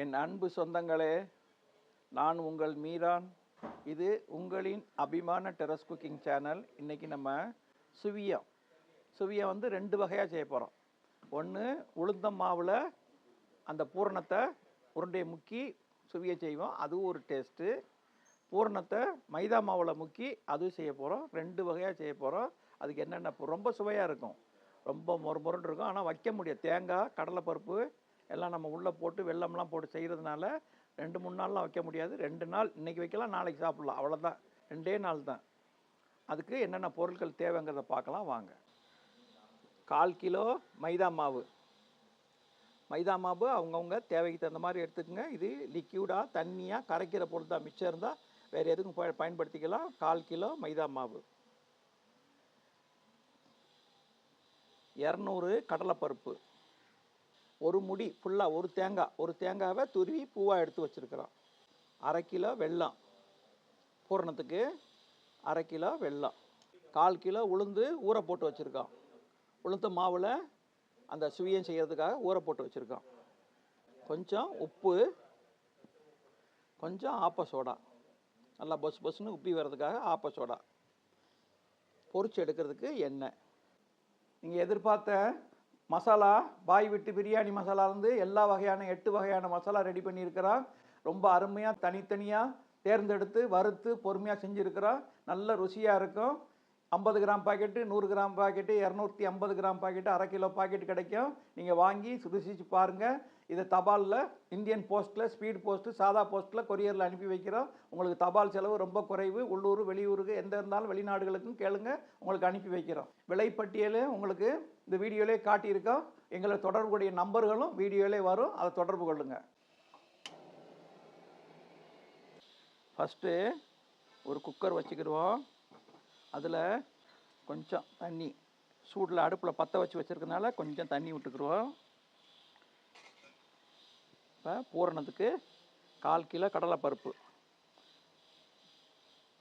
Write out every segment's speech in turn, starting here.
என் அன்பு சொந்தங்களே நான் உங்கள் மீரான். இது உங்களின் அபிமான டெரஸ் குக்கிங் சேனல் இன்றைக்கி நம்ம சுவியம். சுவியம் வந்து ரெண்டு வகையாக செய்ய போகிறோம் ஒன்று உளுந்தம் மாவில் அந்த பூரணத்தை உருண்டையை முக்கி சுவிய செய்வோம். அதுவும் ஒரு டேஸ்ட்டு பூரணத்தை மைதா மாவில் முக்கி அதுவும் செய்ய போகிறோம் ரெண்டு வகையாக செய்ய போகிறோம் அதுக்கு என்னென்ன ரொம்ப சுவையாக இருக்கும். ரொம்ப மொறு மொறுன்னு இருக்கும். ஆனால் வைக்க முடியாது. தேங்காய் கடலைப்பருப்பு எல்லாம் நம்ம உள்ளே போட்டு வெள்ளம்லாம் போட்டு செய்கிறதுனால ரெண்டு மூணு நாள்லாம் வைக்க முடியாது. ரெண்டு நாள் இன்றைக்கி வைக்கலாம் நாளைக்கு சாப்பிட்லாம். அவ்வளோதான் ரெண்டே நாள் தான். அதுக்கு என்னென்ன பொருட்கள் தேவைங்கிறத பார்க்கலாம். வாங்க. கால் கிலோ மைதா மாவு. மைதா மாவு அவங்கவுங்க தேவைக்கு தகுந்த மாதிரி எடுத்துக்கோங்க. இது லிக்யூடாக தண்ணியாக கரைக்கிற பொருள் தான். மிச்சம் இருந்தால் வேறு எதுக்கும் ப- பயன்படுத்திக்கலாம். கால் கிலோ மைதா மாவு. இரநூறு கடலைப்பருப்பு. ஒரு முடி ஃபுல்லாக ஒரு தேங்காய் ஒரு தேங்காவை துருவி பூவாக எடுத்து வச்சுருக்கிறோம். அரை கிலோ வெல்லம். பூரணத்துக்கு அரை கிலோ வெல்லம். கால் கிலோ உளுந்து ஊற போட்டு வச்சுருக்கோம். உளுந்து மாவில் அந்த சுவியம் செய்கிறதுக்காக ஊற போட்டு வச்சுருக்கோம். கொஞ்சம் உப்பு கொஞ்சம் ஆப்ப சோடா. நல்லா பொஸ் பொஸ்னு உப்பி வர்றதுக்காக ஆப்ப சோடா. பொறிச்சு எடுக்கிறதுக்கு எண்ணெய். நீங்கள் எதிர்பார்த்த மசாலா பாய் விட்டு பிரியாணி மசாலாலேருந்து எல்லா வகையான எட்டு வகையான மசாலா ரெடி பண்ணியிருக்கிறான். ரொம்ப அருமையாக தனித்தனியாக தேர்ந்தெடுத்து வறுத்து பொறுமையாக செஞ்சுருக்கிறான். நல்ல ருசியாக இருக்கும். ஐம்பது கிராம் பாக்கெட்டு நூறு கிராம் பாக்கெட்டு இரநூத்தி ஐம்பது கிராம் பாக்கெட்டு அரை கிலோ பாக்கெட் கிடைக்கும். நீங்கள் வாங்கி ருசிச்சு பாருங்கள் இதை தபாலில் இந்தியன் போஸ்ட்டில் ஸ்பீட் போஸ்ட்டு சாதா போஸ்ட்டில் கொரியரில் அனுப்பி வைக்கிறோம். உங்களுக்கு தபால் செலவு ரொம்ப குறைவு. உள்ளூர் வெளியூருக்கு எந்த இருந்தாலும் வெளிநாடுகளுக்கும் கேளுங்க. உங்களுக்கு அனுப்பி வைக்கிறோம். விலைப்பட்டியல் உங்களுக்கு இந்த வீடியோலே காட்டியிருக்கோம். எங்களை தொடர்புடைய நம்பர்களும் வீடியோலே வரும். அதை தொடர்பு கொள்ளுங்கள் ஃபஸ்ட்டு ஒரு குக்கர் வச்சுக்கிடுவோம். அதில் கொஞ்சம் தண்ணி சூடில் அடுப்பில் பற்ற வச்சு வச்சுருக்கனால கொஞ்சம் தண்ணி விட்டுக்குருவோம் இப்போ பூரணத்துக்கு கால் கிலோ கடலைப்பருப்பு.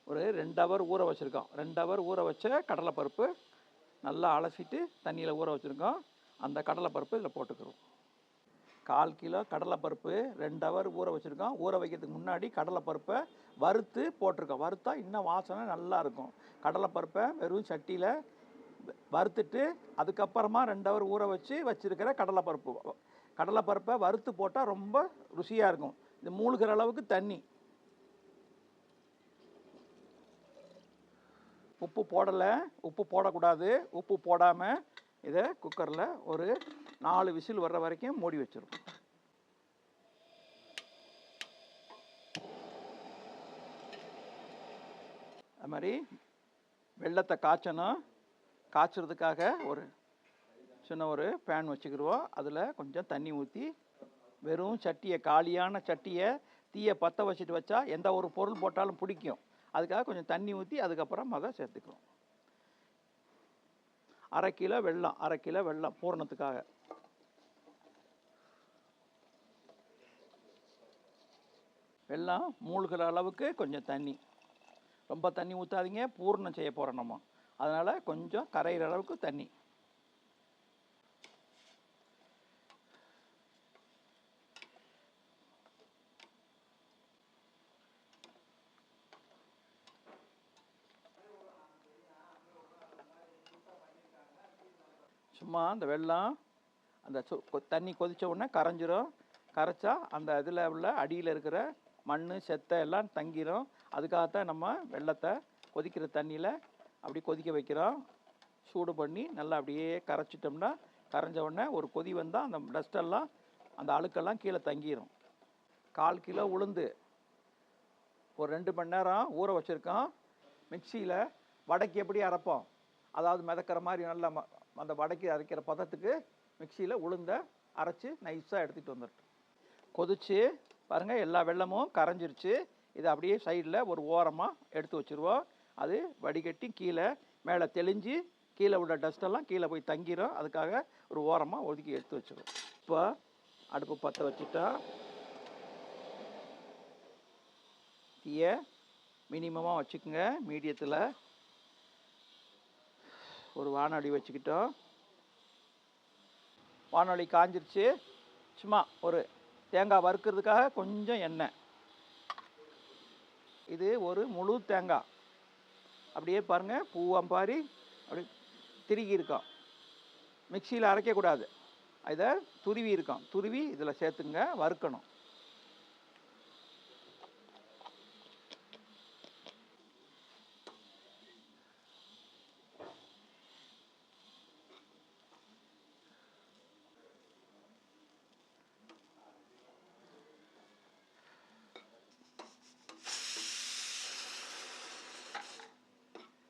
ஒரு ரெண்டு ஹவர் ஊற வச்சுருக்கோம். ரெண்டு ஹவர் ஊற வச்ச கடலைப்பருப்பு நல்லா அலசிட்டு தண்ணியில் ஊற வச்சுருக்கோம். அந்த கடலைப்பருப்பு இதில் போட்டுக்கிறோம். கால் கிலோ கடலைப்பருப்பு ரெண்டு ஹவர் ஊற வச்சுருக்கோம். ஊற வைக்கிறதுக்கு முன்னாடி கடலைப்பருப்பை வறுத்து போட்டிருக்கோம். வறுத்தா இன்னும் வாசனை நல்லா இருக்கும். கடலைப்பருப்பை வெறும் சட்டியில் வறுத்துட்டு அதுக்கப்புறமா ரெண்டு ஹவர் ஊற வச்சு வச்சுருக்கிற கடலைப்பருப்பு. கடலைப்பருப்பை வறுத்து போட்டால் ரொம்ப ருசியாக இருக்கும். இது மூழ்கிற அளவுக்கு தண்ணி. உப்பு போடலை. உப்பு போடக்கூடாது. உப்பு போடாமல் இதை குக்கரில் ஒரு நாலு விசில் வர்ற வரைக்கும் மூடி வச்சிருக்கோம் அது மாதிரி வெள்ளத்தை காய்ச்சணும். காய்ச்சறதுக்காக ஒரு சின்ன ஒரு பேன் வச்சுக்கிடுவோம் அதில் கொஞ்சம் தண்ணி ஊற்றி வெறும் சட்டியை காலியான சட்டியை தீயை பற்ற வச்சுட்டு வச்சா எந்த ஒரு பொருள் போட்டாலும் பிடிக்கும். அதுக்காக கொஞ்சம் தண்ணி ஊற்றி அதுக்கப்புறம் அதை சேர்த்துக்கிறோம். அரை கிலோ வெள்ளம் அரை கிலோ வெள்ளம் பூரணத்துக்காக. வெள்ளம் மூழ்கிற அளவுக்கு கொஞ்சம் தண்ணி. ரொம்ப தண்ணி ஊற்றாதீங்க பூர்ணம் செய்ய போகிறோம் நம்ம. அதனால் கொஞ்சம் கரையிற அளவுக்கு தண்ணி. சும்மா அந்த வெள்ளம் அந்த சு கொ- தண்ணி கொதித்த உடனே கரைஞ்சிரும். கரைச்சா அந்த இதில் உள்ள அடியில் இருக்கிற மண் செத்தை எல்லாம் தங்கிரும். அதுக்காகத்தான் நம்ம வெள்ளத்தை கொதிக்கிற தண்ணியில் அப்படி கொதிக்க வைக்கிறோம். சூடு பண்ணி நல்லா அப்படியே கரைச்சிட்டோம்னா கரைஞ்ச உடனே ஒரு கொதி வந்தால் அந்த டஸ்டெல்லாம் அந்த அழுக்கெல்லாம் கீழே தங்கிரும். கால் கிலோ உளுந்து ஒரு ரெண்டு மணி நேரம் ஊற வச்சுருக்கோம். மிக்சியில் வடைக்கு எப்படி அரைப்போம்? அதாவது மிதக்கிற மாதிரி நல்லா ம- அந்த வடைக்கு அரைக்கிற பதத்துக்கு மிக்சியில் உளுந்த அரைச்சி நைஸாக எடுத்துகிட்டு வந்துட்டு கொதிச்சு பாருங்கள் எல்லா வெள்ளமும் கரைஞ்சிருச்சு. இதை அப்படியே சைடில் ஒரு ஓரமாக எடுத்து வச்சுருவோம். அது வடிகட்டி கீழே மேலே தெளிஞ்சு கீழே உள்ள டஸ்டெல்லாம் கீழே போய் தங்கிரும். அதுக்காக ஒரு ஓரமாக ஒதுக்கி எடுத்து வச்சுருவோம். இப்போ அடுப்பு பற்ற வச்சுட்டா தீயை மினிமமாக வச்சுக்கோங்க. மீடியத்தில் ஒரு வானொலி வச்சுக்கிட்டோம். வானொலி காஞ்சிருச்சு. சும்மா ஒரு தேங்காய் வறுக்கிறதுக்காக கொஞ்சம் எண்ணெய். இது ஒரு முழு தேங்காய். அப்படியே பாருங்கள் பூவம்பாரி அப்படி திருகி இருக்கோம். மிக்சியில் அரைக்கக்கூடாது. இதை துருவி இருக்கோம். துருவி இதில் சேர்த்துங்க வறுக்கணும்.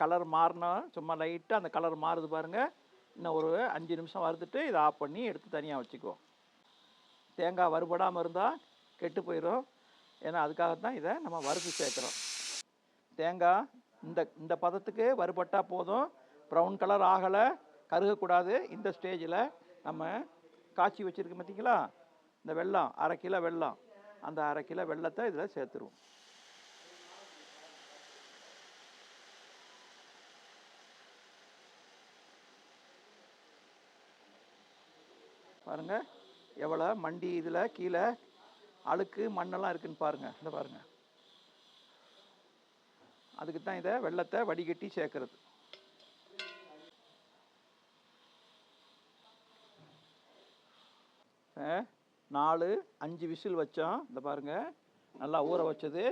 கலர் மாறினா சும்மா லைட்டாக அந்த கலர் மாறுது பாருங்கள் இன்னும் ஒரு அஞ்சு நிமிஷம் வறுத்துட்டு இதை ஆஃப் பண்ணி எடுத்து தனியாக வச்சுக்குவோம் தேங்காய் வறுபடாமல் இருந்தால் கெட்டு போயிடும் ஏன்னா அதுக்காக தான் இதை நம்ம வறுத்து சேர்க்குறோம். தேங்காய் இந்த இந்த பதத்துக்கு வறுபட்டால் போதும். ப்ரௌன் கலர் ஆகலை. கருகக்கூடாது. இந்த ஸ்டேஜில் நம்ம காய்ச்சி வச்சுருக்கோம் பார்த்தீங்களா இந்த வெள்ளம் அரை கிலோ வெல்லம். அந்த அரை கிலோ வெல்லத்தை இதில் சேர்த்துருவோம். பாருங்க. எவ்வளோ மண்டி இதில் கீழே. அழுக்கு மண்ணெல்லாம் இருக்குதுன்னு பாருங்கள் இந்த பாருங்கள் அதுக்கு தான் இதை வெள்ளத்தை வடிகட்டி சேர்க்கறது. நாலு அஞ்சு விசில் வச்சோம். இந்த பாருங்க. நல்லா ஊற வச்சது.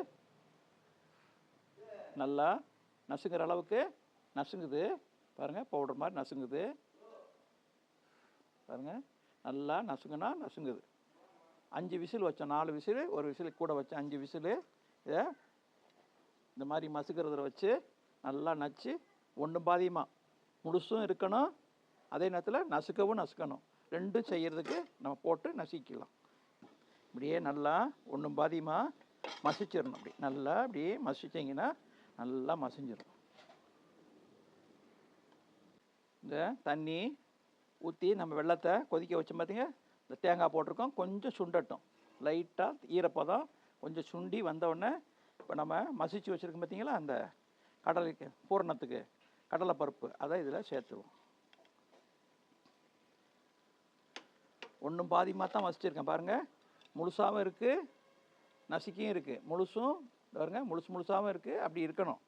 நல்லா நசுங்கிற அளவுக்கு நசுங்குது. பாருங்க பவுடர் மாதிரி நசுங்குது. பாருங்கள் நல்லா நசுங்கினா நசுங்குது. அஞ்சு விசில் வச்சோம் நாலு விசில் ஒரு விசில் கூட வச்சோம் அஞ்சு விசில். இதை இந்த மாதிரி மசுக்கிறத வச்சு நல்லா நச்சு ஒன்றும் பாதியமாக முழுசும் இருக்கணும். அதே நேரத்தில் நசுக்கவும் நசுக்கணும். ரெண்டும் செய்கிறதுக்கு நம்ம போட்டு நசுக்கலாம் இப்படியே நல்லா ஒன்றும் பாதியமாக மசிச்சிடணும் அப்படி. நல்லா அப்படியே மசிச்சிங்கன்னா நல்லா மசிஞ்சிடும் இந்த தண்ணி ஊற்றி நம்ம வெள்ளத்தை கொதிக்க வச்சோம் பார்த்தீங்க இந்த தேங்காய் போட்டிருக்கோம். கொஞ்சம் சுண்டட்டும். லைட்டாக ஈரப்பதம் கொஞ்சம் சுண்டி வந்தவுடனே இப்போ நம்ம மசிச்சு வச்சுருக்கோம் பார்த்தீங்களா அந்த கடலைக்கு பூரணத்துக்கு கடலைப்பருப்பு. அதை இதில் சேர்த்துவோம் ஒன்றும் பாதிமாக தான் மசிச்சிருக்கேன். பாருங்கள் முழுசாகவும் இருக்குது நசுக்கியும் இருக்குது முழுசும் பாருங்கள் முழுசு முழுசாகவும் இருக்குது அப்படி இருக்கணும்.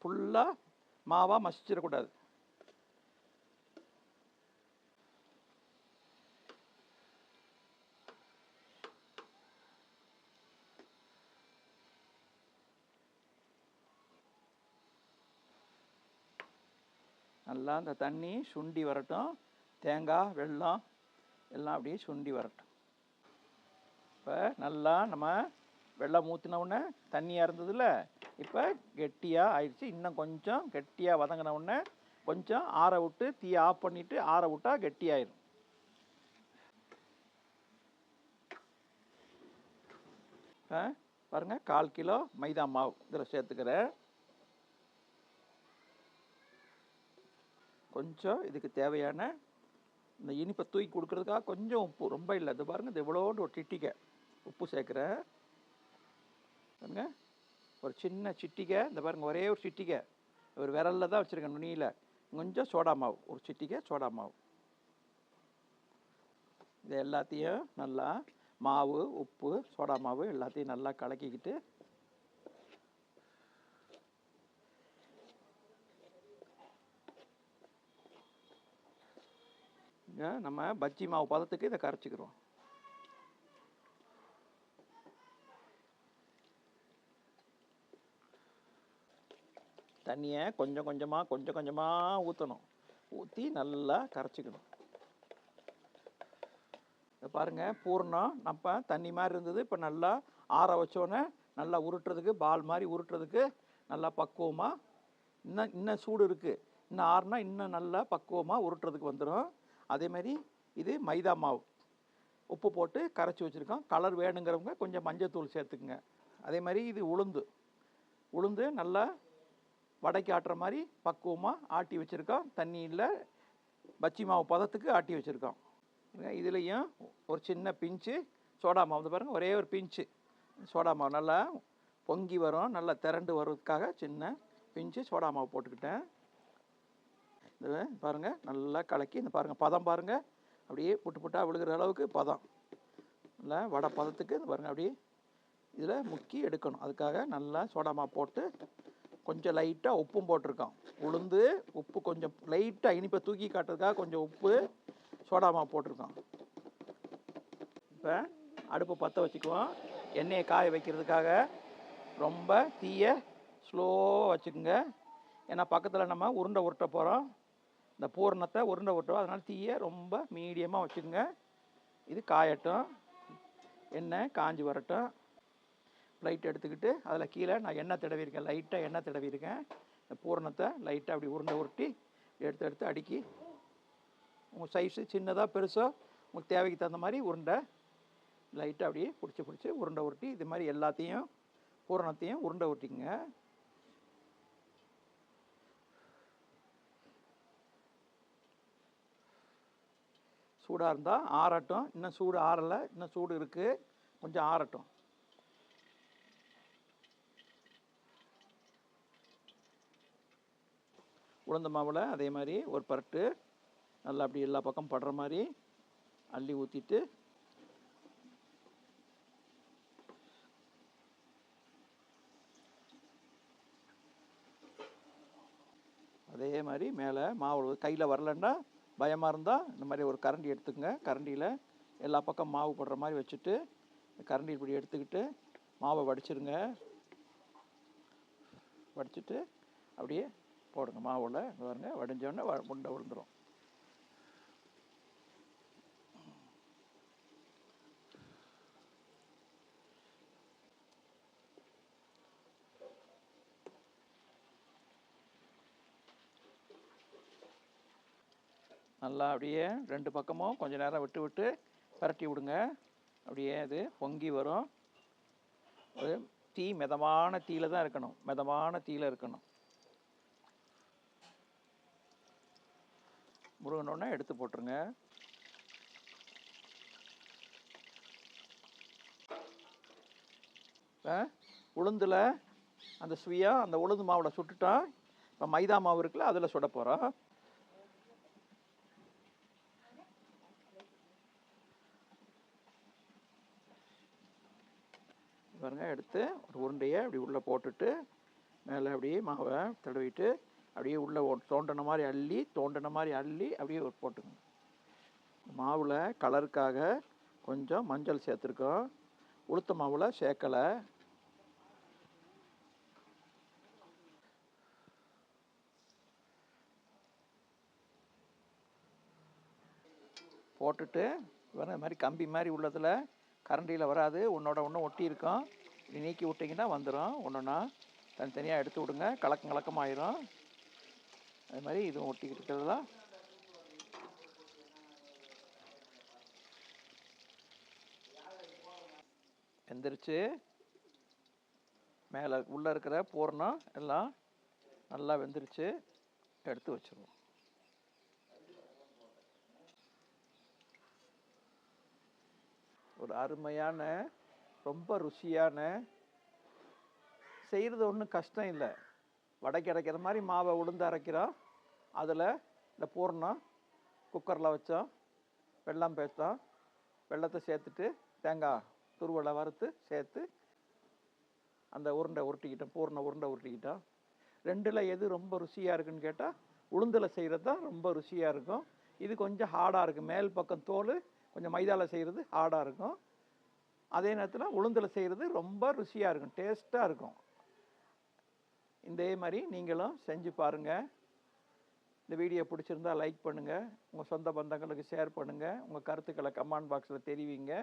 ஃபுல்லாக மாவாக மசிச்சிடக்கூடாது. நல்லா அந்த தண்ணி சுண்டி வரட்டும். தேங்காய் வெல்லம் எல்லாம் அப்படியே சுண்டி வரட்டும். இப்போ நல்லா நம்ம வெள்ளம் ஊற்றினவுடனே தண்ணியாக இருந்ததில்ல இப்போ கெட்டியாக ஆயிடுச்சு. இன்னும் கொஞ்சம் கெட்டியாக வதங்கினவுடனே கொஞ்சம் ஆற விட்டு தீயை ஆஃப் பண்ணிவிட்டு ஆற விட்டால் கெட்டியாயிரும். இப்போ பாருங்கள் கால் கிலோ மைதா மாவு இதில் சேர்த்துக்கிறேன். கொஞ்சம் இதுக்கு தேவையான இந்த இனிப்பை தூக்கி கொடுக்குறதுக்காக கொஞ்சம் உப்பு. ரொம்ப இல்லை. இது பாருங்க இது இவ்வளோண்டு ஒரு சிட்டிக்கை உப்பு சேர்க்குறேன். பாருங்க. ஒரு சின்ன சிட்டிக்கை இந்த பாருங்க ஒரே ஒரு சிட்டிக்கை ஒரு விரல்ல தான் வச்சுருக்கேன் நுனியில். கொஞ்சம் சோடா மாவு. ஒரு சிட்டிக்கை சோடா மாவு. இது எல்லாத்தையும் நல்லா மாவு உப்பு சோடா மாவு எல்லாத்தையும் நல்லா கலக்கிக்கிட்டு நம்ம பஜ்ஜி மாவு பதத்துக்கு இதை கரைச்சிக்கிறோம். தண்ணியை கொஞ்சம் கொஞ்சமாக கொஞ்சம் கொஞ்சமாக ஊற்றணும் ஊற்றி நல்லா கரைச்சிக்கணும். இதை பாருங்கள் பூர்ணம் நம்ம தண்ணி மாதிரி இருந்தது இப்போ நல்லா ஆற வச்சோன்னே நல்லா உருட்டுறதுக்கு பால் மாதிரி உருட்டுறதுக்கு நல்லா பக்குவமாக இன்னும் இன்னும் சூடு இருக்குது இன்னும் ஆறுனா இன்னும் நல்லா பக்குவமாக உருட்டுறதுக்கு வந்துடும் அதேமாரி இது மைதா மாவு. உப்பு போட்டு கரைச்சி வச்சுருக்கோம். கலர் வேணுங்கிறவங்க கொஞ்சம் மஞ்சத்தூள் சேர்த்துக்குங்க. அதே மாதிரி இது உளுந்து. உளுந்து நல்லா வடைக்கு ஆட்டுற மாதிரி பக்குவமாக ஆட்டி வச்சுருக்கோம். தண்ணியில் பச்சி மாவு பதத்துக்கு ஆட்டி வச்சுருக்கோம். இதுலேயும் ஒரு சின்ன பிஞ்சு சோடா மாவு. வந்து பாருங்கள் ஒரே ஒரு பிஞ்சு. சோடா மாவு நல்லா பொங்கி வரும். நல்லா திரண்டு வர்றதுக்காக சின்ன பிஞ்சு சோடா மாவு போட்டுக்கிட்டேன். இது பாருங்கள் நல்லா கலக்கி இந்த பாருங்கள் பதம் பாருங்கள் அப்படியே புட்டு புட்டாக விழுகிற அளவுக்கு பதம். நல்லா வடை பதத்துக்கு இது பாருங்கள் அப்படியே இதில் முக்கி எடுக்கணும். அதுக்காக நல்லா சோடாமா போட்டு கொஞ்சம் லைட்டாக உப்பும் போட்டிருக்கோம். உளுந்து உப்பு கொஞ்சம் லைட்டாக இனிப்பை தூக்கி காட்டுறதுக்காக கொஞ்சம் உப்பு சோடாமா போட்டிருக்கோம். இப்போ அடுப்பு பற்ற வச்சுக்குவோம். எண்ணெயை காய வைக்கிறதுக்காக ரொம்ப தீயை ஸ்லோவாக வச்சுக்கோங்க. ஏன்னா பக்கத்தில் நம்ம உருண்டை உருட்ட போகிறோம் இந்த பூரணத்தை உருண்டை உருட்டுவோம் அதனால் தீயை ரொம்ப மீடியமாக வச்சுக்கோங்க. இது காயட்டும் எண்ணெய் காஞ்சி வரட்டும். லைட் எடுத்துக்கிட்டு அதில் கீழே நான் எண்ணெய் தடவிருக்கேன் லைட்டாக எண்ணெய் தடவிருக்கேன் இந்த பூரணத்தை லைட்டாக அப்படி உருண்டை உருட்டி எடுத்து எடுத்து அடுக்கி உங்கள் சைஸு சின்னதாக பெருசோ உங்களுக்கு தேவைக்கு தகுந்த மாதிரி உருண்டை லைட்டாக அப்படியே பிடிச்சி பிடிச்சி உருண்டை உருட்டி இது மாதிரி எல்லாத்தையும் பூரணத்தையும் உருண்டை உருட்டிங்க சூடாக இருந்தால் ஆறட்டும். இன்னும் சூடு ஆறலை இன்னும் சூடு இருக்குது கொஞ்சம் ஆறட்டும். உளுந்த மாவில் அதே மாதிரி ஒரு பரட்டு. நல்லா அப்படி எல்லா பக்கம் படுற மாதிரி அள்ளி ஊற்றிட்டு அதே மாதிரி மேலே மாவு கையில் வரலன்னா பயமாக இருந்தால் இந்த மாதிரி ஒரு கரண்டி எடுத்துக்கங்க. கரண்டியில் எல்லா பக்கம் மாவு போடுற மாதிரி வச்சுட்டு கரண்டி இப்படி எடுத்துக்கிட்டு மாவை வடிச்சிருங்க. வடிச்சிட்டு அப்படியே போடுங்க. மாவில் பாருங்க வடிஞ்சோடனே வ உண்டை விழுந்துடும் நல்லா அப்படியே ரெண்டு பக்கமும் கொஞ்சம் நேரம் விட்டு விட்டு பரட்டி விடுங்க. அப்படியே அது பொங்கி வரும். அது தீ மிதமான தீயில தான் இருக்கணும். மிதமான தீயில இருக்கணும். முருகனோடனே எடுத்து போட்டுருங்க. இப்போ உளுந்தில் அந்த சுவியா அந்த உளுந்து மாவில் சுட்டுட்டா இப்போ மைதா மாவு இருக்குல்ல அதில் சுட போகிறோம் பாருங்க எடுத்து ஒரு உருண்டையை அப்படி உள்ளே போட்டுட்டு மேலே அப்படியே மாவை தடவிட்டு அப்படியே உள்ளே தோண்டின மாதிரி அள்ளி தோண்டின மாதிரி அள்ளி அப்படியே ஒரு மாவில் கலருக்காக கொஞ்சம் மஞ்சள் சேர்த்துருக்கோம். உளுத்த மாவில் சேர்க்கலை. போட்டுட்டு வர மாதிரி கம்பி மாதிரி உள்ளதில் கரண்டியில் வராது. உன்னோட ஒன்று ஒட்டி இருக்கும் நீக்கி விட்டிங்கன்னா வந்துடும் ஒன்றுனா தனித்தனியாக எடுத்து விடுங்க. கலக்கம் கலக்கமாயிரும். அது மாதிரி இதுவும் ஒட்டிக்கிட்டு இருக்கிறதா எந்திரிச்சு மேலே உள்ளே இருக்கிற பூரணம் எல்லாம் நல்லா வெந்துருச்சு எடுத்து வச்சிருவோம். ஒரு அருமையான ரொம்ப ருசியான செய்கிறது ஒன்றும் கஷ்டம் இல்லை. வடைக்கு அரைக்கிற மாதிரி மாவை உளுந்து அரைக்கிறோம் அதில் இந்த பூர்ணம் குக்கரில் வச்சோம் வெல்லம் பேசோம் வெள்ளத்தை சேர்த்துட்டு தேங்காய் துருவலை வறுத்து சேர்த்து அந்த உருண்டை உருட்டிக்கிட்டோம் பூர்ண உருண்டை உருட்டிக்கிட்டோம் ரெண்டில் எது ரொம்ப ருசியாக இருக்குன்னு கேட்டால் உளுந்தில் செய்கிறது தான் ரொம்ப ருசியாக இருக்கும். இது கொஞ்சம் ஹார்டாக இருக்கும். மேல் பக்கம் தோல் கொஞ்சம் மைதாவில் செய்கிறது ஹார்டாக இருக்கும். அதே நேரத்தில் உளுந்தில் செய்கிறது ரொம்ப ருசியாக இருக்கும் டேஸ்ட்டாக இருக்கும். இதே மாதிரி நீங்களும் செஞ்சு பாருங்கள் இந்த வீடியோ பிடிச்சிருந்தா லைக் பண்ணுங்கள் உங்கள் சொந்த பந்தங்களுக்கு ஷேர் பண்ணுங்கள் உங்கள் கருத்துக்களை கமெண்ட் பாக்ஸில் தெரிவிங்க.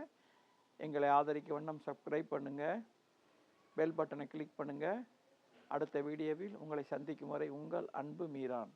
எங்களை ஆதரிக்க வண்ணம் சப்ஸ்கிரைப் பண்ணுங்கள் பெல் பட்டனை கிளிக் பண்ணுங்கள் அடுத்த வீடியோவில் உங்களை சந்திக்கும் வரை உங்கள் அன்பு மீரான்.